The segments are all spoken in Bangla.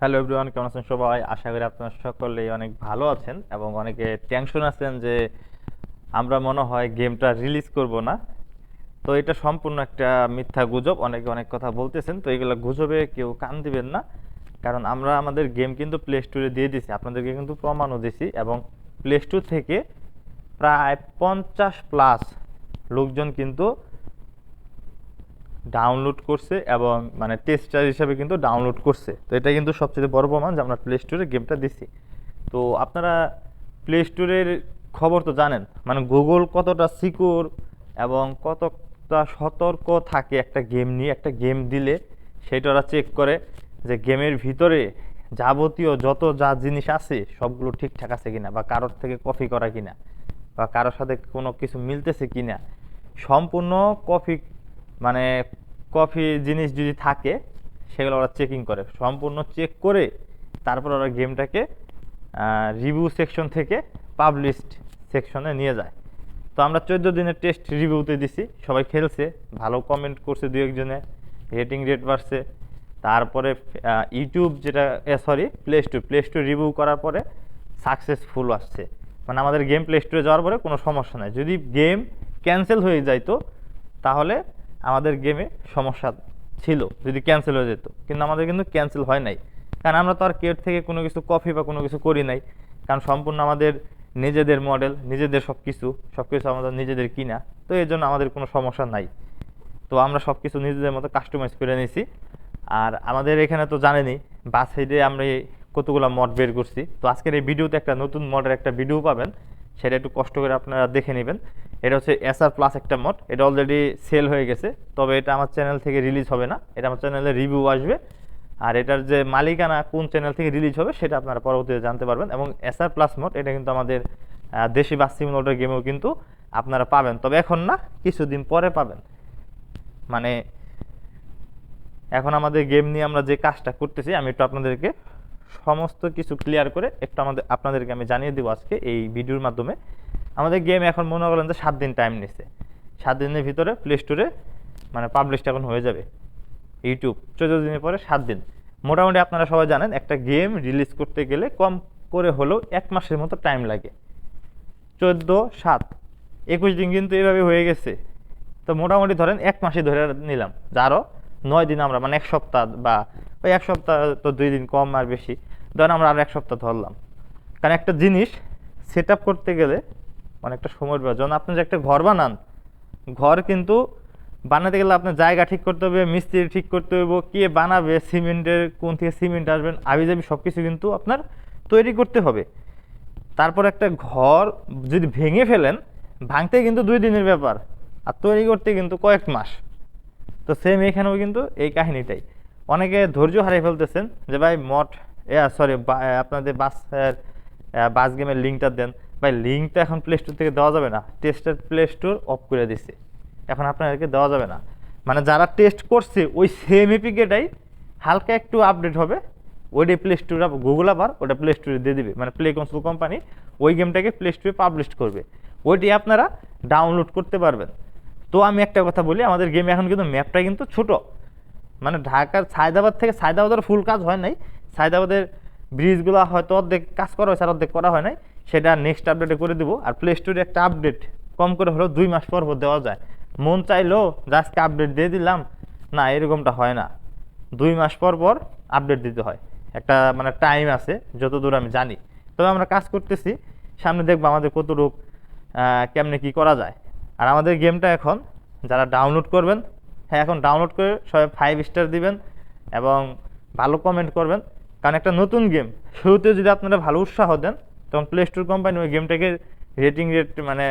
হ্যালো এভরিওয়ান, কেমন আছেন সবাই? আশা করি আপনারা সকলেই অনেক ভালো আছেন এবং অনেকে টেনশন আছেন যে আমরা মনে হয় গেমটা রিলিজ করব না। তো এটা সম্পূর্ণ একটা মিথ্যা গুজব, অনেকে অনেক কথা বলতেছেন, তো এগুলো গুজবে কেউ কান দিবেন না। কারণ আমরা আমাদের গেম কিন্তু প্লে স্টোরে দিয়ে দিছি, আপনাদেরকে কিন্তু প্রমাণও দিছি এবং প্লে স্টোর থেকে প্রায় পঞ্চাশ প্লাস লোকজন কিন্তু ডাউনলোড করছে এবং মানে টেস্টার হিসাবে কিন্তু ডাউনলোড করছে। তো এটা কিন্তু সবচেয়ে বড় প্রমাণ যে আমরা প্লে স্টোরে গেমটা দিছি তো আপনারা প্লে স্টোরের খবর তো জানেন মানে গুগল কতটা সিকিউর এবং কতটা সতর্ক থাকে একটা গেম নিয়ে, একটা গেম দিলে সেটা ওরা চেক করে যে গেমের ভিতরে যাবতীয় যত যা জিনিস আছে সবগুলো ঠিকঠাক আছে কিনা বা কারোর থেকে কপি করা কিনা বা কারোর সাথে কোনো কিছু মিলতেছে কিনা, সম্পূর্ণ কপি মানে কফি জিনিস যদি থাকে, সেগুলো ওরা চেকিং করে। সম্পূর্ণ চেক করে তারপর ওরা গেমটাকে রিভিউ সেকশন থেকে পাবলিশড সেকশনে নিয়ে যায়। তো আমরা চোদ্দ দিনের টেস্ট রিভিউতে দিছি, সবাই খেলছে, ভালো কমেন্ট করছে দু একজনে রেটিং রেট বাড়ছে। তারপরে ইউটিউব যেটা sorry Play Store Play Store review করার পরে সাকসেসফুল আসছে। মানে আমাদের গেম প্লে স্টোরে যাওয়ার পরে কোনো সমস্যা নাই। যদি গেম ক্যান্সেল হয়ে যাইতো তাহলে আমাদের গেমে সমস্যা ছিল, যদি ক্যান্সেল হয়ে যেত। কিন্তু আমাদের কিন্তু ক্যান্সেল হয় নাই। কারণ আমরা তো আর কেউ থেকে কোনো কিছু কপি বা কোনো কিছু করি নাই। কারণ সম্পূর্ণ আমাদের নিজেদের মডেল নিজেদের সব কিছু সব কিছু আমাদের নিজেদের কিনা। তো এই জন্য আমাদের কোনো সমস্যা নাই। তো আমরা সব কিছু নিজেদের মতো কাস্টমাইজ করে নিয়েছি। আর আমাদের এখানে তো জানেনই বাস সাইডে আমরা কতগুলো মড বের করছি। তো আজকের এই ভিডিওতে একটা নতুন মডের একটা ভিডিও পাবেন। সেটা একটু কষ্ট করে আপনারা দেখে নেবেন। এটা হচ্ছে এসআর প্লাস একটা মড এটা অলরেডি সেল হয়ে গেছে, তবে এটা আমার চ্যানেল থেকে রিলিজ হবে না, এটা আমার চ্যানেলে রিভিউ আসবে। আর এটার যে মালিকানা কোন চ্যানেল থেকে রিলিজ হবে সেটা আপনারা পরবর্তীতে জানতে পারবেন, এবং এসআর প্লাস মোড এটা কিন্তু আমাদের দেশি বাস সিমুলেটর গেমেও কিন্তু আপনারা পাবেন। তবে এখন না, কিছুদিন পরে পাবেন। মানে এখন আমাদের গেম নিয়ে আমরা যে কাজটা করতেছি, আমি একটু আপনাদেরকে সমস্ত কিছু ক্লিয়ার করে একটু আমাদের, আপনাদেরকে আমি জানিয়ে দেবো আজকে এই ভিডিওর মাধ্যমে। আমাদের গেম এখন মনে করেন যে সাত দিন টাইম নিচ্ছে সাত দিনের ভিতরে প্লে স্টোরে মানে পাবলিশটা এখন হয়ে যাবে। ইউটিউব চোদ্দ দিনের পরে সাত দিন। মোটামুটি আপনারা সবাই জানেন, একটা গেম রিলিজ করতে গেলে কম করে হলেও এক মাসের মতো টাইম লাগে। চোদ্দ, সাত, একুশ দিন কিন্তু এভাবে হয়ে গেছে। তো মোটামুটি ধরেন এক মাসে ধরে নিলাম। যারও নয় দিন আমরা মানে এক সপ্তাহ বা ওই এক সপ্তাহ তো দুই দিন কম আর বেশি। ধরেন আমরা আর এক সপ্তাহ ধরলাম। কারণ একটা জিনিস সেট করতে গেলে অনেকটা সময় প্রয়োজন আপনি যে একটা ঘর বানান, ঘর কিন্তু বানাতে গেলে আপনার জায়গা ঠিক করতে হবে, মিস্ত্রি ঠিক করতে হবে কে বানাবে, সিমেন্টের কোন থেকে সিমেন্ট আসবেন আবি যাবি সব কিছু কিন্তু আপনার তৈরি করতে হবে। তারপর একটা ঘর যদি ভেঙে ফেলেন, ভাঙতে কিন্তু দুই দিনের ব্যাপার। আর তৈরি করতে কিন্তু কয়েক মাস। তো সেম এখানেও কিন্তু এই কাহিনীটাই। অনেকে ধৈর্য হারিয়ে ফেলতেছেন যে, ভাই মঠ সরি আপনাদের বাস বাস গেমের লিঙ্কটা দেন। ভাই লিঙ্কটা এখন প্লে স্টোর থেকে দেওয়া যাবে না। টেস্টের প্লে স্টোর অফ করে দিছে। এখন আপনাদেরকে দেওয়া যাবে না। মানে যারা টেস্ট করছে, ওই সেম এপিকেটাই হালকা একটু আপডেট হবে। ওইটাই প্লে স্টোর গুগল আবার ওটা প্লে স্টোরে দিয়ে দিবে। মানে প্লে কনসোল কোম্পানি ওই গেমটাকে প্লে স্টোরে পাবলিশ করবে। ওইটি আপনারা ডাউনলোড করতে পারবেন। তো আমি একটা কথা বলি, আমাদের গেমে এখন কিন্তু ম্যাপটা কিন্তু ছোট। মানে ঢাকার সায়দাবাদ থেকে সায়দাবাদের ফুল কাজ হয় নাই। সায়দাবাদের ব্রিজগুলো হয়তো অর্ধেক কাজ করা হয়েছে আর অর্ধেক করা হয় নাই। সেটা নেক্সট আপডেটে করে দেবো। আর প্লে স্টোরে একটা আপডেট কম করে হলেও দুই মাস পর পর দেওয়া যায়। মন চাইলো আজকে আপডেট দিয়ে দিলাম। না, এরকমটা হয় না। দুই মাস পর পর আপডেট দিতে হয়। একটা মানে টাইম আছে, যতদূর আমি জানি। তবে আমরা কাজ করতেছি। সামনে দেখব আমাদের কত রূপ কেমনে কি করা যায়। আর আমাদের গেমটা এখন যারা ডাউনলোড করবেন হ্যাঁ এখন ডাউনলোড করে সবাই ফাইভ স্টার দিবেন এবং ভালো কমেন্ট করবেন। কারণ একটা নতুন গেম শুরুতে যদি আপনারা ভালো উৎসাহ দেন, তখন প্লে স্টোর কোম্পানি ওই গেমটাকে রেটিং রেট মানে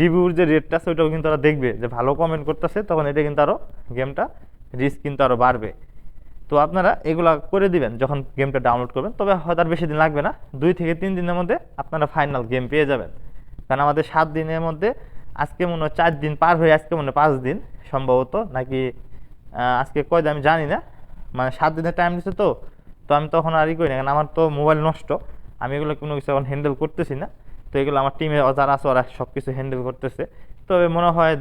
রিভিউর যে রেটটা আছে, ওইটাও কিন্তু তারা দেখবে। যে ভালো কমেন্ট করতেছে, তখন এটা কিন্তু আরও গেমটা রিস্ক কিন্তু আরও বাড়বে। তো আপনারা এগুলা করে দিবেন যখন গেমটা ডাউনলোড করবেন। তবে হয়তো আর বেশি দিন লাগবে না। দুই থেকে তিন দিনের মধ্যে আপনারা ফাইনাল গেম পেয়ে যাবেন। কারণ আমাদের সাত দিনের মধ্যে আজকে মনে হয় চার দিন পার হয়ে আজকে মনে হয় পাঁচ দিন সম্ভবত, নাকি আজকে কয় আমি জানি না। মানে সাত দিনের টাইম দিচ্ছে তো তো আমি তখন আর ই করি না, কারণ আমার তো মোবাইল নষ্ট। আমি এগুলো কোনো কিছু এখন হ্যান্ডেল করতেছি না। তো এগুলো আমার টিমে যারা আছে ওরা সব কিছু হ্যান্ডেল করতেছে। তবে মনে হয়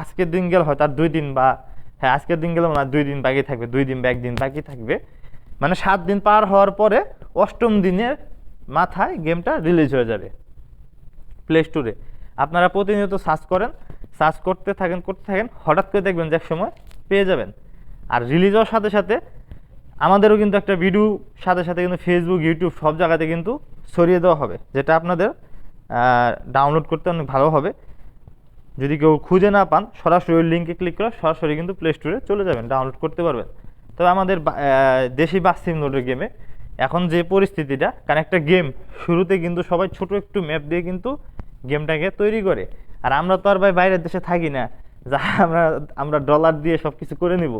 আজকের দিন গেলে হয়তো আর দুই দিন বা হ্যাঁ আজকের দিন গেলে মনে হয় দুই দিন বাকি থাকবে, দুই দিন বা একদিন বাকি থাকবে। মানে সাত দিন পার হওয়ার পরে অষ্টম দিনের মাথায় গেমটা রিলিজ হয়ে যাবে। প্লে স্টোরে আপনারা প্রতিনিয়ত সার্চ করেন সার্চ করতে থাকেন করতে থাকেন, হঠাৎ করে দেখবেন যে এক সময় পেয়ে যাবেন। আর রিলিজ হওয়ার সাথে সাথে আমাদেরও কিন্তু একটা ভিডিও সাথে সাথে কিন্তু ফেসবুক ইউটিউব সব জায়গাতে কিন্তু ছড়িয়ে দেওয়া হবে, যেটা আপনাদের ডাউনলোড করতে অনেক ভালো হবে। যদি কেউ খুঁজে না পান, সরাসরি ওই লিঙ্কে ক্লিক করে সরাসরি কিন্তু প্লে স্টোরে চলে যাবেন ডাউনলোড করতে পারবেন। তবে আমাদের দেশি বাস সিমলোডের গেমে এখন যে পরিস্থিতিটা, কারণ একটা গেম শুরুতে কিন্তু সবাই ছোট একটু ম্যাপ দিয়ে কিন্তু গেমটাকে তৈরি করে। আর আমরা তো আর ভাই বাইরের দেশে থাকি না। যা আমরা আমরা ডলার দিয়ে সব কিছু করে নিব।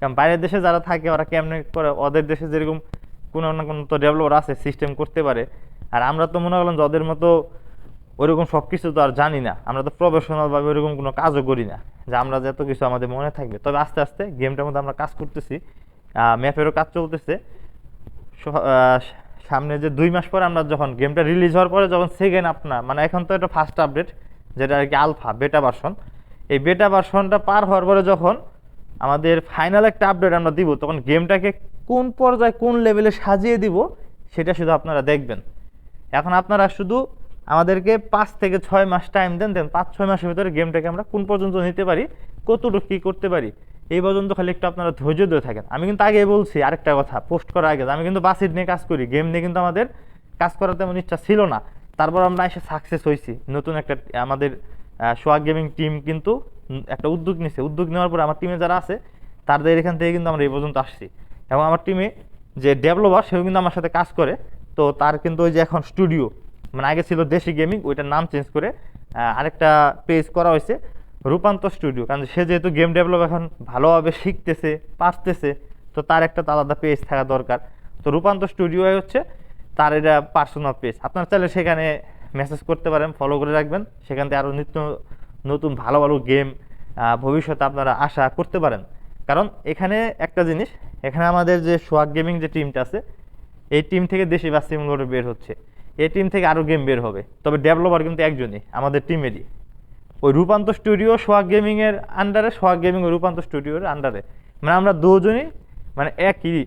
কারণ বাইরের দেশে যারা থাকে, ওরা কেমনে করে ওদের দেশে যেরকম কোনো না কোনো তো ডেভেলপার আছে সিস্টেম করতে পারে। আর আমরা তো মনে করলাম যে ওদের মতো ওইরকম সব কিছু তো আর জানি না। আমরা তো প্রফেশনাল ভাবে ওইরকম কোনো কাজও করি না। যে আমরা যত কিছু আমাদের মনে থাকবে। তবে আস্তে আস্তে গেমটার মধ্যে আমরা কাজ করতেছি। ম্যাপেরও কাজ চলতেছে। সামনে যে দুই মাস পরে আমরা যখন গেমটা রিলিজ হওয়ার পরে যখন সেকেন্ড আপনার মানে এখন তো এটা ফার্স্ট আপডেট যেটা আর কি আলফা বেটা ভার্সন এই বেটা ভার্সনটা পার হওয়ার পরে যখন আমাদের ফাইনাল একটা আপডেট আমরা দিব, তখন গেমটাকে কোন পর্যায়ে কোন লেভেলে সাজিয়ে দিব, সেটা শুধু আপনারা দেখবেন। এখন আপনারা শুধু আমাদেরকে পাঁচ থেকে ছয় মাস টাইম দেন দেন পাঁচ, ছয় মাসের ভিতরে গেমটাকে আমরা কোন পর্যন্ত নিতে পারি, কতটুকু কী করতে পারি এই পর্যন্ত খালি একটু আপনারা ধৈর্য ধরে থাকেন। আমি কিন্তু আগে বলছি, আরেকটা কথা পোস্ট করার আগে আমি কিন্তু বাসিট নিয়ে কাজ করি গেম নিয়ে কিন্তু আমাদের কাজ করার তেমন ইচ্ছা ছিল না। তারপর আমরা এসে সাকসেস হয়েছি। নতুন একটা, আমাদের সোয়াগ গেমিং টিম কিন্তু একটা উদ্যোগ নিছে। উদ্যোগ নেওয়ার পরে আমার টিমে যারা আছে, তাদের এখান থেকে কিন্তু আমরা এই পর্যন্ত আসছি। এবং আমার টিমে যে ডেভেলপার সেও কিন্তু আমার সাথে কাজ করে। তো তার কিন্তু ওই যে এখন স্টুডিও মানে আগে ছিল দেশি গেমিং ওইটার নাম চেঞ্জ করে আরেকটা পেজ করা হয়েছে। রূপান্তর স্টুডিও, কারণ সে যেহেতু গেম ডেভেলপ এখন ভালোভাবে শিখতেছে, পারতেছে, তো তার একটা আলাদা পেজ থাকা দরকার। তো রূপান্তর স্টুডিও হচ্ছে তার এটা পার্সোনাল পেজ আপনার চাইলে সেখানে মেসেজ করতে পারেন ফলো করে রাখবেন। সেখান থেকে আরও নিত্য নতুন ভালো ভালো গেম ভবিষ্যতে আপনারা আশা করতে পারেন। কারণ এখানে একটা জিনিস, এখানে আমাদের যে সোয়াগ গেমিং যে টিমটা আছে, এই টিম থেকে দেশি বাস্তিমগুলো বের হচ্ছে। এই টিম থেকে আরও গেম বের হবে। তবে ডেভেলপার কিন্তু একজনই, আমাদের টিমেরই ওই রূপান্তর স্টুডিও সোয়াগ গেমিংয়ের আন্ডারে সোয়াগ গেমিং ওই রূপান্তর স্টুডিওর আন্ডারে মানে আমরা দুজনই মানে একই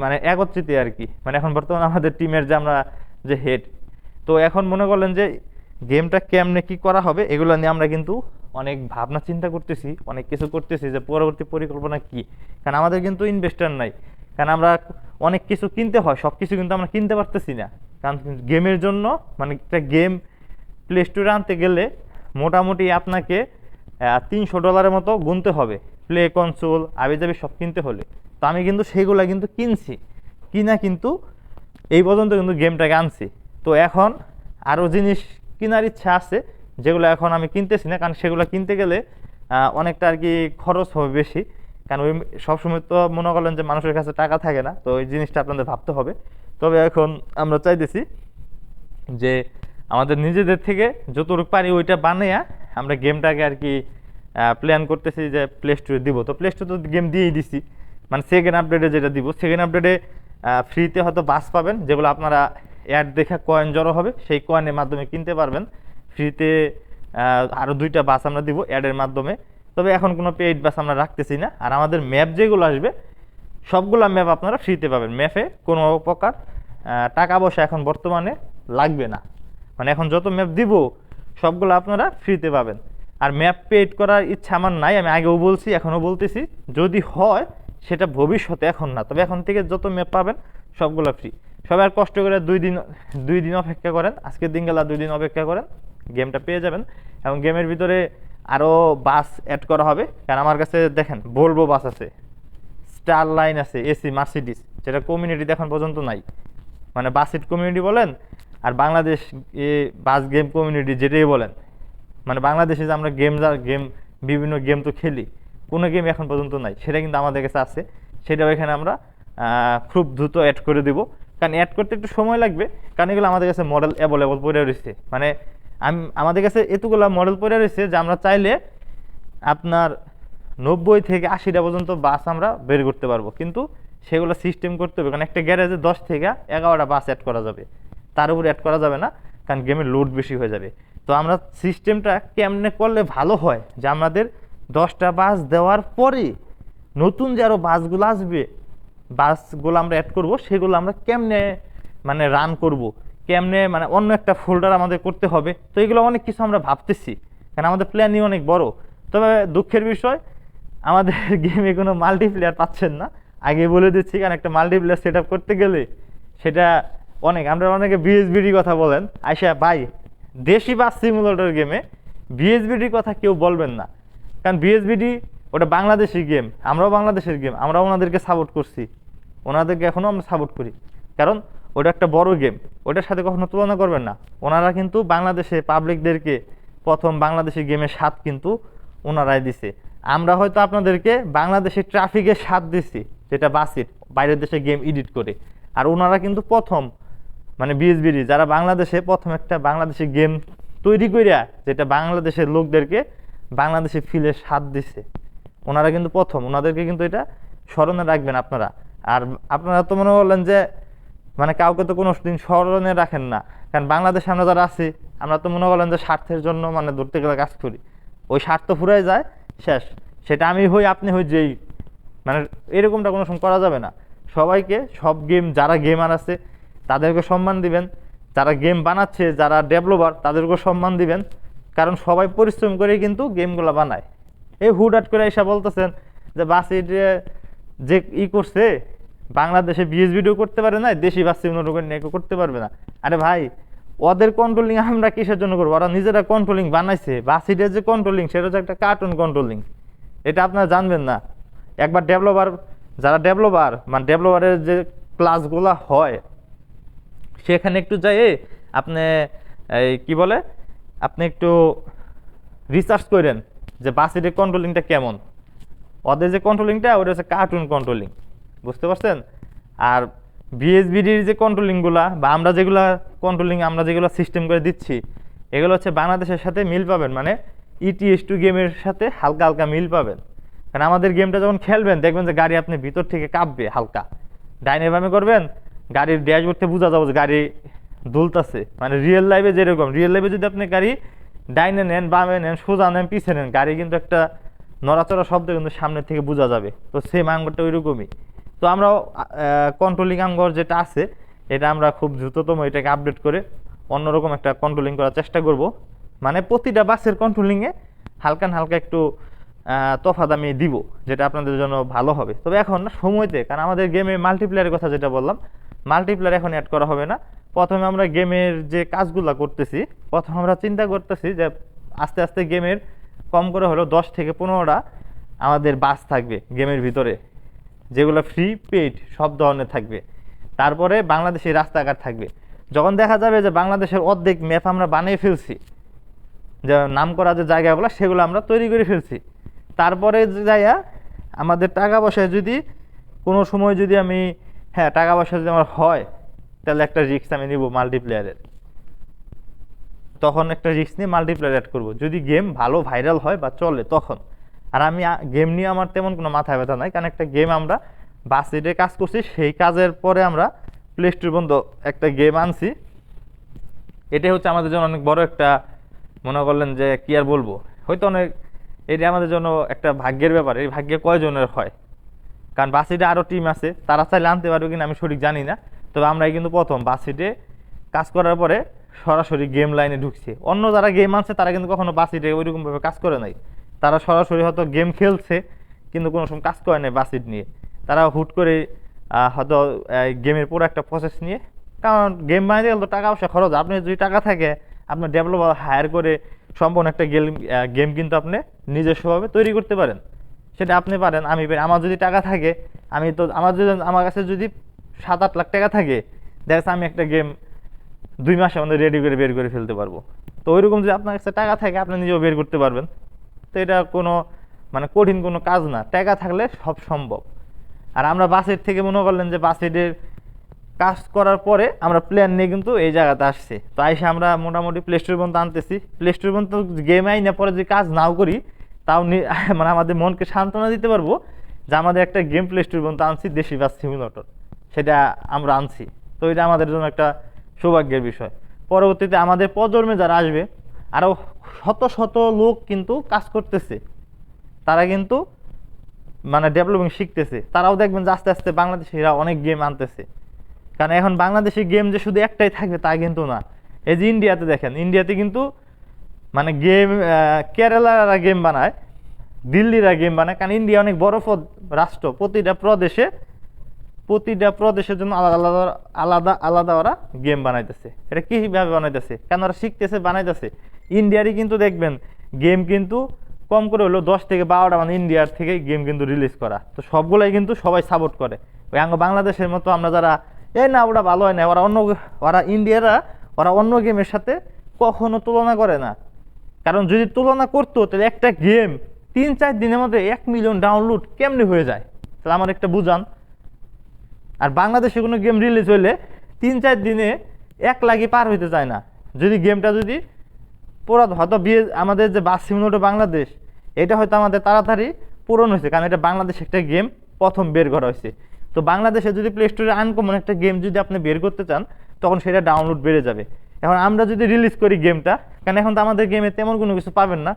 মানে একত্রিত আর কি। মানে এখন বর্তমানে আমাদের টিমের যে আমরা যে হেড তো এখন মনে করলেন যে গেমটা কেমনে কি করা হবে, এগুলো নিয়ে আমরা কিন্তু অনেক ভাবনা চিন্তা করতেছি, অনেক কিছু করতেছি যে পরবর্তী পরিকল্পনা কি। কারণ আমাদের কিন্তু ইনভেস্টার নাই। কারণ আমরা অনেক কিছু কিনতে হয় সব কিছু কিন্তু আমরা কিনতে পারতেছি না। কারণ গেমের জন্য মানে একটা গেম প্লে স্টোরে আনতে গেলে মোটামুটি আপনাকে তিনশো ডলারের মতো গুনতে হবে। প্লে কনসোল আবি যাবি সব কিনতে হলে। তো আমি কিন্তু সেইগুলো কিন্তু কিনছি। কিনা কিন্তু এই পর্যন্ত কিন্তু গেমটাকে আনছি। তো এখন আরও জিনিস কেনার ইচ্ছা আছে, যেগুলো এখন আমি কিনতেছি না, কারণ সেগুলো কিনতে গেলে অনেকটা আর কি খরচ হবে বেশি। কারণ ওই সবসময় তো মনে করলেন যে মানুষের কাছে টাকা থাকে না, তো ওই জিনিসটা আপনাদের ভাবতে হবে। তবে এখন আমরা চাইতেছি যে আমাদের নিজেদের থেকে যতটুকু পারি ওইটা বানিয়ে আমরা গেমটাকে আর কি প্ল্যান করতেছি যে প্লে স্টোরে দিব। তো প্লে স্টোরে তো গেম দিয়েই দিছি। মানে সেকেন্ড আপডেটে যেটা দিব। সেকেন্ড আপডেটে ফ্রিতে হয়তো বাস পাবেন, যেগুলো আপনারা অ্যাড দেখে কয়েন জড়ো হবে, সেই কয়েনের মাধ্যমে কিনতে পারবেন। ফ্রিতে আরও দুইটা বাস আমরা দিব অ্যাডের মাধ্যমে। তবে এখন কোনো পেইড বাস আমরা রাখতেছি না। আর আমাদের ম্যাপ যেগুলো আসবে, সবগুলো ম্যাপ আপনারা ফ্রিতে পাবেন। ম্যাপে কোনো প্রকার টাকা পয়সা এখন বর্তমানে লাগবে না। মানে এখন যত ম্যাপ দিব, সবগুলো আপনারা ফ্রিতে পাবেন। আর ম্যাপ পেড করার ইচ্ছা আমার নাই, আমি আগেও বলছি, এখনও বলতেছি। যদি হয়, সেটা ভবিষ্যতে এখন না, তবে এখন থেকে যত ম্যাপ পাবেন, সবগুলো ফ্রি সবাই আর কষ্ট করে দুই দিন দুই দিন অপেক্ষা করেন, আজকের দিন গেলা দুই দিন অপেক্ষা করেন গেমটা পেয়ে যাবেন। এবং গেমের ভিতরে আরও বাস অ্যাড করা হবে, কারণ আমার কাছে দেখেন বলব বাস আছে স্টার লাইন আছে এসি মার্সিডিস যেটা কমিউনিটিতে এখন পর্যন্ত নাই। মানে বাসিট কমিউনিটি বলেন আর বাংলাদেশ এ বাস গেম কমিউনিটি যেটাই বলেন মানে বাংলাদেশে যে আমরা গেম গেম বিভিন্ন গেম তো খেলি, কোনো গেম এখন পর্যন্ত নাই, সেটা কিন্তু আমাদের কাছে আছে সেটাও এখানে আমরা খুব দ্রুত অ্যাড করে দিব, কারণ অ্যাড করতে একটু সময় লাগবে, কারণ এগুলো আমাদের কাছে মডেল অ্যাভেলেবল পড়ে রয়েছে মানে আমি, আমাদের কাছে এতগুলো মডেল পড়ে রয়েছে যে আমরা চাইলে আপনার নব্বই থেকে আশিটা পর্যন্ত বাস আমরা বের করতে পারব, কিন্তু সেগুলো সিস্টেম করতে হবে, কারণ একটা গ্যারেজে দশ থেকে এগারোটা বাস অ্যাড করা যাবে। তার উপর অ্যাড করা যাবে না, কারণ গেমের লোড বেশি হয়ে যাবে। তো আমরা সিস্টেমটা কেমনে করলে ভালো হয়? যে আমাদের দশটা বাস দেওয়ার পরে নতুন যে আরও বাসগুলো আসবে বাসগুলো আমরা অ্যাড করব, সেগুলো আমরা কেমনে মানে রান করব? কেমনে মানে অন্য একটা ফোল্ডার আমাদের করতে হবে? তো এগুলো অনেক কিছু আমরা ভাবতেছি, কারণ আমাদের প্ল্যানই অনেক বড়। তবে দুঃখের বিষয়, আমাদের গেমে কোনো মাল্টিপ্লেয়ার পাচ্ছেন না। আগে বলে দিচ্ছি, কারণ একটা মাল্টিপ্লেয়ার সেট করতে গেলে সেটা অনেক, আমরা অনেকে বিএসবিডি কথা বলেন। আইসা, ভাই, দেশি বাস সিমুলেটর গেমে বিএসবিডির কথা কেউ বলবেন না। কারণ বিএসবিডি ওটা বাংলাদেশি গেম আমরাও বাংলাদেশের গেম আমরাও ওনাদেরকে সাপোর্ট করছি। ওনাদেরকে এখনও আমরা সাপোর্ট করি। কারণ ওটা একটা বড় গেম ওটার সাথে কখনো তুলনা করবেন না। ওনারা কিন্তু বাংলাদেশে পাবলিকদেরকে প্রথম বাংলাদেশি গেমের স্বাদ কিন্তু ওনারাই দিছে। আমরা হয়তো আপনাদেরকে বাংলাদেশের ট্রাফিকের স্বাদ দিছি, যেটা বাসির, বাইরের দেশে গেম এডিট করে। আর ওনারা কিন্তু প্রথম মানে বিএসবিডি যারা বাংলাদেশে প্রথম একটা বাংলাদেশি গেম তৈরি করিয়া যেটা বাংলাদেশের লোকদেরকে বাংলাদেশি ফিলে স্বাদ দিছে, ওনারা কিন্তু প্রথম, ওনাদেরকে কিন্তু এটা স্মরণে রাখবেন আপনারা। আর আপনারা তো মনে করলেন যে মানে কাউকে তো কোনো দিন স্মরণে রাখেন না, কারণ বাংলাদেশে আমরা যারা আছি, আমরা তো মনে করলেন যে স্বার্থের জন্য মানে ধরতে গেলে কাজ করি। ওই স্বার্থ ফুরাই যায়, শেষ। সেটা আমি হই, আপনি হই, যেই। মানে এরকমটা কোনো সময় করা যাবে না। সবাইকে, সব গেম যারা গেমার আছে তাদেরকে সম্মান দিবেন। যারা গেম বানাচ্ছে, যারা ডেভেলপার তাদেরকে সম্মান দিবেন। কারণ সবাই পরিশ্রম করে কিন্তু গেমগুলো বানায়। এই হুডাট করে এসে বলতেছেন যে বাসি যে ই করছে, বাংলাদেশে বিএস ভিডিও করতে পারে না, দেশি বাসি নিয়ে করতে পারবে না। আরে ভাই, ওদের কন্ট্রোলিং আমরা কিসের জন্য করব? ওরা নিজেরা কন্ট্রোলিং বানাইছে। বাসিটের যে কন্ট্রোলিং সেটা হচ্ছে একটা কার্টুন কন্ট্রোলিং এটা আপনারা জানবেন না। একবার ডেভেলপার যারা ডেভেলপার মানে ডেভেলপারের যে ক্লাসগুলো হয় সেখানে একটু যাই আপনি, এই কি বলে, আপনি একটু রিসার্চ করেন যে বাসের কন্ট্রোলিংটা কেমন। ওদের যে কন্ট্রোলিংটা ওটা হচ্ছে কার্টুন কন্ট্রোলিং বুঝতে পারছেন? আর বিএসবিডির যে কন্ট্রোলিংগুলা বা আমরা যেগুলা কন্ট্রোলিং আমরা যেগুলো সিস্টেম করে দিচ্ছি, এগুলো হচ্ছে বাংলাদেশের সাথে মিল পাবেন মানে ইটিএস টু গেমের সাথে হালকা হালকা মিল পাবেন। কারণ আমাদের গেমটা যখন খেলবেন, দেখবেন যে গাড়ি আপনি ভিতর থেকে কাঁপবে হালকা। ডাইনে বামে করবেন গাড়ির ড্যাশবোর্ড থেকে বোঝা যাব যে গাড়ি দুলতাছে। মানে রিয়েল লাইফে যেরকম রিয়েল লাইফে যদি আপনি গাড়ি ডাইনে নেন, বামে নেন, সোজা নেন, পিছে নেন, গাড়ি কিন্তু একটা নড়াচড়া শব্দ কিন্তু সামনে থেকে বোঝা যাবে। তো সেম আঙ্গরটা ওইরকমই। তো আমরা কন্ট্রোলিং আঙ্গর যেটা আছে, এটা আমরা খুব দ্রুততম এটাকে আপডেট করে অন্যরকম একটা কন্ট্রোলিং করার চেষ্টা করব। মানে প্রতিটা বাসের কন্ট্রোলিংয়ে হালকা হালকা একটু তফাৎ আমি দিব, যেটা আপনাদের জন্য ভালো হবে। তবে এখন সময়তে, কারণ আমাদের গেমে মাল্টিপ্লেয়ারের কথা যেটা বললাম মাল্টিপ্লেয়ার এখন অ্যাড করা হবে না। প্রথমে আমরা গেমের যে কাজগুলো করতেছি, প্রথম আমরা চিন্তা করতেছি যে আস্তে আস্তে গেমের কম করে হলেও দশ থেকে পনেরোটা আমাদের বাস থাকবে গেমের ভিতরে, যেগুলো ফ্রি পেইড সব ধরনের থাকবে। তারপরে বাংলাদেশের রাস্তাঘাট থাকবে। যখন দেখা যাবে যে বাংলাদেশের অর্ধেক ম্যাপ আমরা বানিয়ে ফেলছি, যে নাম করা যে জায়গাগুলো, সেগুলো আমরা তৈরি করে ফেলছি। তারপরে যাইয়া আমাদের টাকা পয়সায় যদি কোনো সময় যদি আমি হ্যাঁ টাকা পয়সা যদি আমার হয়, তাহলে একটা রিস্ক আমি নিব মাল্টিপ্লেয়ারের তখন একটা রিস্ক নিয়ে মাল্টিপ্লেয়ার অ্যাড করব। যদি গেম ভালো ভাইরাল হয় বা চলে তখন। আর আমি গেম নিয়ে আমার তেমন কোনো মাথা ব্যথা নাই, কারণ একটা গেম আমরা বাসিটে কাজ করছি, সেই কাজের পরে আমরা প্লে স্টোর বন্ধ একটা গেম আনছি। এটাই হচ্ছে আমাদের জন্য অনেক বড় একটা, মনে করলেন যে, কি আর বলব? হয়তো অনেক এটা আমাদের জন্য একটা ভাগ্যের ব্যাপার। এই ভাগ্যে কয়জনের হয়? কারণ বাসিটে আরও টিম আছে, তারা চাইলে আনতে পারবে কিনা আমি সঠিক জানি না। তবে আমরাই কিন্তু প্রথম বাসিটে কাজ করার পরে সরাসরি গেম লাইনে ঢুকছে। অন্য যারা গেম আনছে, তারা কিন্তু কখনো বাসিটে ওইরকমভাবে কাজ করে নাই। তারা সরাসরি হয়তো গেম খেলছে, কিন্তু কোনো সময় কাজ করে নাই বাসিট নিয়ে। তারা হুট করে হয়তো গেমের পুরো একটা প্রসেস নিয়ে, কারণ গেম বানাইতে গেলে তো টাকা পয়সা খরচ। আপনি যদি টাকা থাকে আপনার ডেভেলপার হায়ার করে সম্পূর্ণ একটা গেম গেম কিন্তু আপনি নিজস্বভাবে তৈরি করতে পারেন। সেটা আপনি পারেন, আমি পারি। আমার যদি টাকা থাকে, আমি তো, আমার যদি, আমার কাছে যদি সাত আট লাখ টাকা থাকে, দেখা আমি একটা গেম দুই মাসের মধ্যে রেডি করে বের করে ফেলতে পারব। তো ওইরকম যদি আপনার কাছে টাকা থাকে, আপনি নিজেও বের করতে পারবেন। তো এটা কোনো মানে কঠিন কোনো কাজ না। টাকা থাকলে সব সম্ভব। আর আমরা বাসের থেকে মনে করলেন যে বাসের কাজ করার পরে আমরা প্ল্যান নিয়ে কিন্তু এই জায়গাতে আসছি। তো আইসে আমরা মোটামুটি প্লে স্টোর পর্যন্ত আনতেছি। প্লে স্টোর পর্যন্ত গেম আই না পরে যদি কাজ নাও করি, তাও মানে আমাদের মনকে সান্ত্বনা দিতে পারব যে আমাদের একটা গেম প্লে স্টোর পর্যন্ত আনছি, দেশি বাস সিমিলটর সেটা আমরা আনছি। তো এটা আমাদের জন্য একটা সৌভাগ্যের বিষয়। পরবর্তীতে আমাদের প্রজন্মে যারা আসবে আরও শত শত লোক কিন্তু কাজ করতেছে। তারা কিন্তু মানে ডেভেলপিং শিখতেছে। তারাও দেখবেন যে আস্তে আস্তে বাংলাদেশিরা অনেক গেম আনতেছে। কারণ এখন বাংলাদেশি গেম যে শুধু একটাই থাকবে তা কিন্তু না। এই যে ইন্ডিয়াতে দেখেন, ইন্ডিয়াতে কিন্তু মানে গেম কেরালারা গেম বানায়, দিল্লিরা গেম বানায়, কারণ ইন্ডিয়া অনেক বড় রাষ্ট্র। প্রতিটা প্রদেশে, প্রতিটা প্রদেশের জন্য আলাদা আলাদা আলাদা আলাদা ওরা গেম বানাইতেছে। এটা কীভাবে বানাইতেছে? কেন ওরা শিখতেছে, বানাইতেছে? ইন্ডিয়ারই কিন্তু দেখবেন গেম কিন্তু কম করে হলো দশ থেকে বারোটা মানে ইন্ডিয়ার থেকে গেম কিন্তু রিলিজ করা। তো সবগুলাই কিন্তু সবাই সাপোর্ট করে। ওই আঙ্গ বাংলাদেশের মতো আমরা যারা এই না, ওরা ভালো হয় না ওরা অন্য ওরা ইন্ডিয়ারা, ওরা অন্য গেমের সাথে কখনো তুলনা করে না। কারণ যদি তুলনা করতো, তাহলে একটা গেম তিন চার দিনের মধ্যে এক মিলিয়ন ডাউনলোড কেমনি হয়ে যায়? তাহলে আমার একটা বুঝান। আর বাংলাদেশে কোনো গেম রিলিজ হইলে তিন চার দিনে এক লাগি পার হইতে চায় না। যদি গেমটা যদি পুরো হয়তো বিয়ে আমাদের যে বাস সিমনোটো বাংলাদেশ, এটা হয়তো আমাদের তাড়াতাড়ি পূরণ হয়েছে। কারণ এটা বাংলাদেশ একটা গেম প্রথম বের করা হয়েছে। তো বাংলাদেশে যদি প্লে স্টোরে আনকমন একটা গেম যদি আপনি বের করতে চান, তখন সেটা ডাউনলোড বেড়ে যাবে। এখন আমরা যদি রিলিজ করি গেমটা কারণ এখন তো আমাদের গেমে তেমন কোনো কিছু পাবেন না,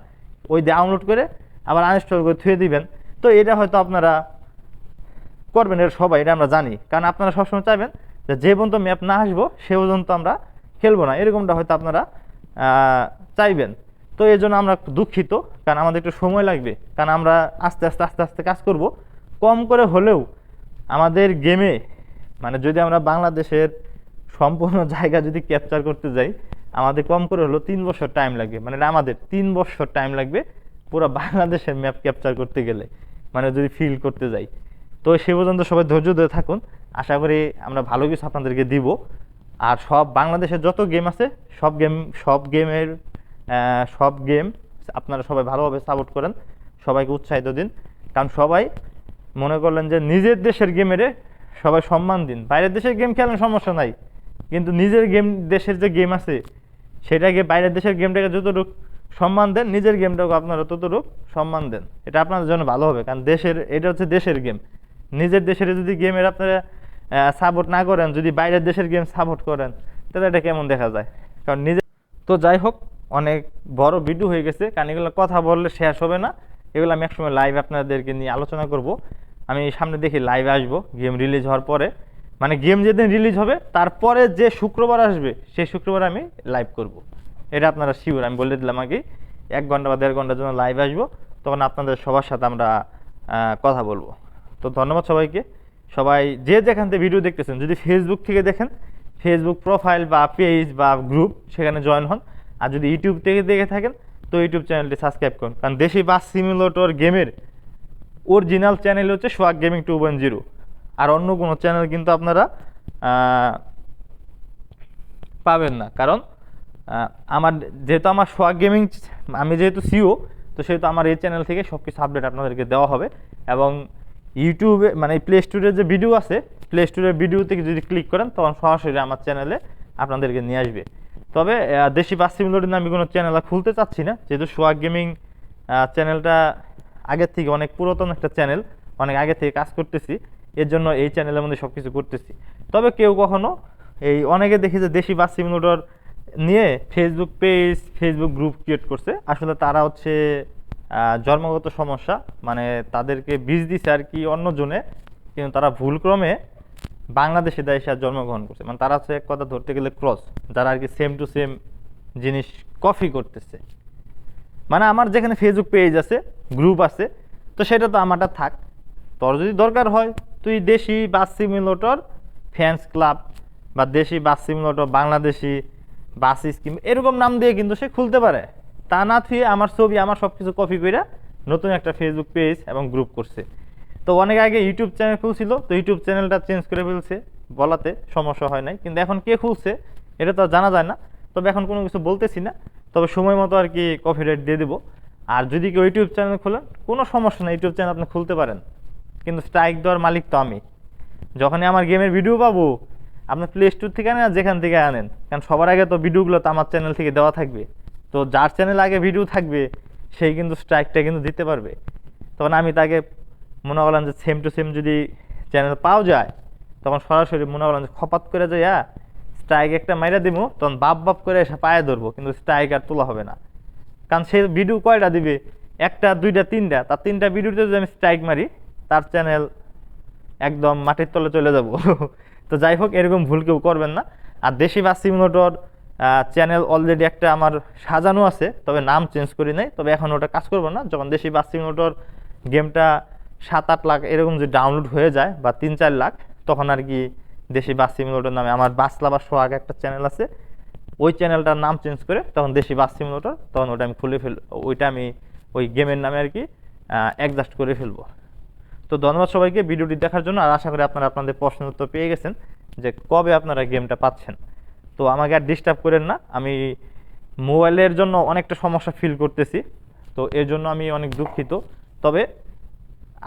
ওই ডাউনলোড করে আবার আনইনস্টল করে থুয়ে দিবেন। তো এটা হয়তো আপনারা করবেন, এটা সবাই, এটা আমরা জানি। কারণ আপনারা সবসময় চাইবেন যে যে পর্যন্ত ম্যাপ না আসব, সে পর্যন্ত আমরা খেলব না। এরকমটা হয়তো আপনারা চাইবেন। তো এই জন্য আমরা দুঃখিত, কারণ আমাদের একটু সময় লাগবে। কারণ আমরা আস্তে আস্তে আস্তে আস্তে কাজ করব। কম করে হলেও আমাদের গেমে মানে যদি আমরা বাংলাদেশের সম্পূর্ণ জায়গা যদি ক্যাপচার করতে যাই, আমাদের কম করে হলেও তিন বছর টাইম লাগবে। মানে আমাদের তিন বছর টাইম লাগবে পুরো বাংলাদেশের ম্যাপ ক্যাপচার করতে গেলে মানে যদি ফিল করতে যাই। তো সে পর্যন্ত সবাই ধৈর্য ধরে থাকুন। আশা করি আমরা ভালো কিছু আপনাদেরকে দিব। আর সব বাংলাদেশের যত গেম আছে, সব গেম সব গেমের সব গেম আপনারা সবাই ভালোভাবে সাপোর্ট করেন। সবাইকে উৎসাহিত দিন। কারণ সবাই মনে করলেন যে নিজের দেশের গেমেরে সবাই সম্মান দিন। বাইরের দেশের গেম খেলেন সমস্যা নাই, কিন্তু নিজের গেম দেশের যে গেম আছে, সেটাকে বাইরের দেশের গেমটাকে যতটুকু সম্মান দেন, নিজের গেমটাকে আপনারা ততটুকু সম্মান দেন। এটা আপনাদের জন্য ভালো হবে, কারণ দেশের, এটা হচ্ছে দেশের গেম নিজের দেশের যদি গেমের আপনারা সাপোর্ট না করেন, যদি বাইরের দেশের গেম সাপোর্ট করেন, তাহলে এটা কেমন দেখা যায়? কারণ নিজে তো যাই হোক, অনেক বড় ভিডিও হয়ে গেছে, কারণ এগুলো কথা বললে শেষ হবে না। এগুলো আমি একসময় লাইভ আপনাদেরকে নিয়ে আলোচনা করব। আমি সামনে দেখি লাইভে আসব গেম রিলিজ হওয়ার পরে। মানে গেম যেদিন রিলিজ হবে, তারপরে যে শুক্রবার আসবে, সেই শুক্রবার আমি লাইভ করব। এটা আপনারা শিওর আমি বলে দিলাম আগে। এক ঘণ্টা বা দেড় ঘণ্টার জন্য লাইভ আসব, তখন আপনাদের সবার সাথে আমরা কথা বলব। তো ধন্যবাদ সবাইকে। সবাই যে যেখান থেকে ভিডিও দেখতেছেন, যদি ফেসবুক থেকে দেখেন ফেসবুক প্রোফাইল বা পেজ বা গ্রুপ সেখানে জয়েন হন। আর যদি ইউটিউব থেকে দেখে থাকেন তো ইউটিউব চ্যানেলটি সাবস্ক্রাইব করুন। কারণ দেশি বাস সিমুলেটর গেমের অরিজিনাল চ্যানেল হচ্ছে swag gaming two point zero আর অন্য কোনো চ্যানেল কিন্তু আপনারা পাবেন না। কারণ আমার যেহেতু আমার সোয়াগ গেমিং আমি যেহেতু সিও তো সেহেতু আমার এই চ্যানেল থেকে সব কিছু আপডেট আপনাদেরকে দেওয়া হবে। এবং ইউটিউবে মানে প্লে স্টোরের যে ভিডিও আছে প্লে স্টোরের ভিডিও থেকে যদি ক্লিক করেন, তখন সরাসরি আমার চ্যানেলে আপনাদেরকে নিয়ে আসবে। তবে দেশি বাস সিমুলেটর আমি কোনো চ্যানেল খুলতে চাচ্ছি না। যেহেতু সোয়াগ গেমিং চ্যানেলটা আগের থেকে অনেক পুরাতন একটা চ্যানেল অনেক আগে থেকে কাজ করতেছি, এর জন্য এই চ্যানেলের মধ্যে সব কিছু করতেছি। তবে কেউ কখনো এই অনেকে দেখি যে দেশি বাস সিমুলেটর নিয়ে Facebook page Facebook group create করছে। আসলে তারা হচ্ছে জন্মগত সমস্যা মানে তাদেরকে বীজ দিছে আর কি অন্য জনে কিন্তু তারা ভুলক্রমে বাংলাদেশে দেয় এসে জন্মগ্রহণ করছে। মানে তারা হচ্ছে এক কথা ধরতে গেলে ক্রস যারা আর কি সেম টু সেম জিনিস কপি করতেছে। মানে আমার যেখানে ফেসবুক পেজ আছে গ্রুপ আছে, তো সেটা তো আমারটা থাক। তোর যদি দরকার হয়, তুই দেশি বাস সিমুলেটর ফ্যান্স ক্লাব বা Deshi bus simulator Bangladeshi bus scheme এরকম নাম দিয়ে কিন্তু সে খুলতে পারে। তা না থুয়ে আমার ছবি, আমার সব কিছু কপি করে নতুন একটা ফেসবুক পেজ এবং গ্রুপ করছে। তো অনেক আগে ইউটিউব চ্যানেল খুলছিল, তো ইউটিউব চ্যানেলটা চেঞ্জ করে ফেলছে বলাতে, সমস্যা হয় নাই। কিন্তু এখন কে খুলছে, এটা তো জানা যায় না। তবে এখন কোনো কিছু বলতেছি না। তবে সময় মতো আর কি কপিরাইট দিয়ে দেবো। আর যদি কেউ ইউটিউব চ্যানেল খোলেন, কোনো সমস্যা নেই ইউটিউব চ্যানেল আপনি খুলতে পারেন। কিন্তু স্ট্রাইক দেওয়ার মালিক তো আমি। যখনই আমার গেমের ভিডিও পাবো, আপনি প্লে স্টোর থেকে আনেন আর যেখান থেকে আনেন। কারণ সবার আগে তো ভিডিওগুলো তো আমার চ্যানেল থেকে দেওয়া থাকবে। তো যার চ্যানেল আগে ভিডিও থাকবে সেই কিন্তু স্ট্রাইকটা কিন্তু দিতে পারবে। তখন আমি তাকে মনে করলাম যে সেম টু সেম যদি চ্যানেল পাওয়া যায়, তখন সরাসরি মনে করলাম যে খপাত করে যায় স্ট্রাইক একটা মাইরা দিব তখন বাপ বাপ করে এসে পায়ে ধরবো, কিন্তু স্ট্রাইক আর তোলা হবে না। কারণ সে ভিডিও কয়টা দিবে? একটা, দুইটা, তিনটা। তার তিনটা ভিডিওতে যদি আমি স্ট্রাইক মারি, তার চ্যানেল একদম মাটির তলে চলে যাব। তো যাই হোক, এরকম ভুল কেউ করবেন না। আর দেশি বাস সিমুলেটর চ্যানেল অলরেডি একটা আমার সাজানো আছে, তবে নাম চেঞ্জ করি নাই। তবে এখন ওটা কাজ করব না। যখন দেশি বাস সিমুলেটর গেমটা সাত আট লাখ এরকম যদি ডাউনলোড হয়ে যায় বা তিন চার লাখ, তখন আর কি দেশি বাস নামে আমার বাস লাভার সোহাগ একটা চ্যানেল আছে। ওই চ্যানেলটার নাম চেঞ্জ করে তখন দেশি বাস সিমুলেটর, তখন ওটা আমি খুলে ফেল, ওইটা আমি ওই গেমের নামে আর কি অ্যাডজাস্ট করে ফেলব। তো ধন্যবাদ সবাইকে ভিডিওটি দেখার জন্য, আর আশা করি আপনারা আপনাদের প্রশ্নের উত্তর পেয়ে গেছেন যে কবে আপনারা গেমটা পাচ্ছেন। তো আমাকে আর ডিস্টার্ব করেন না, আমি মোবাইলের জন্য অনেকটা সমস্যা ফিল করতেছি, তো এর জন্য আমি অনেক দুঃখিত। তবে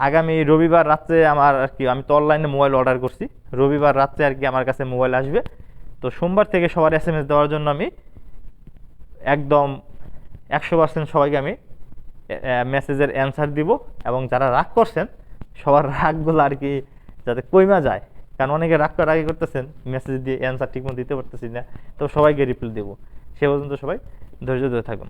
আগামী রবিবার রাত্রে আমার আর কি, আমি তো অনলাইনে মোবাইল অর্ডার করছি। রবিবার রাত্রে আর কি আমার কাছে মোবাইল আসবে। তো সোমবার থেকে সবার এস এম এস দেওয়ার জন্য আমি একদম একশো পার্সেন্ট সবাইকে আমি মেসেজের অ্যান্সার দিব এবং যারা রাগ করছেন, সবার রাগগুলো আর কি যাতে কইমা যায়। কারণ অনেকে রাগ করে আগে করতেছেন মেসেজ দিয়ে অ্যান্সার ঠিকমতো দিতে পারতেছি না। তো সবাইকে রিপ্লাই দেবো। সে পর্যন্ত সবাই ধৈর্য ধরে থাকুন।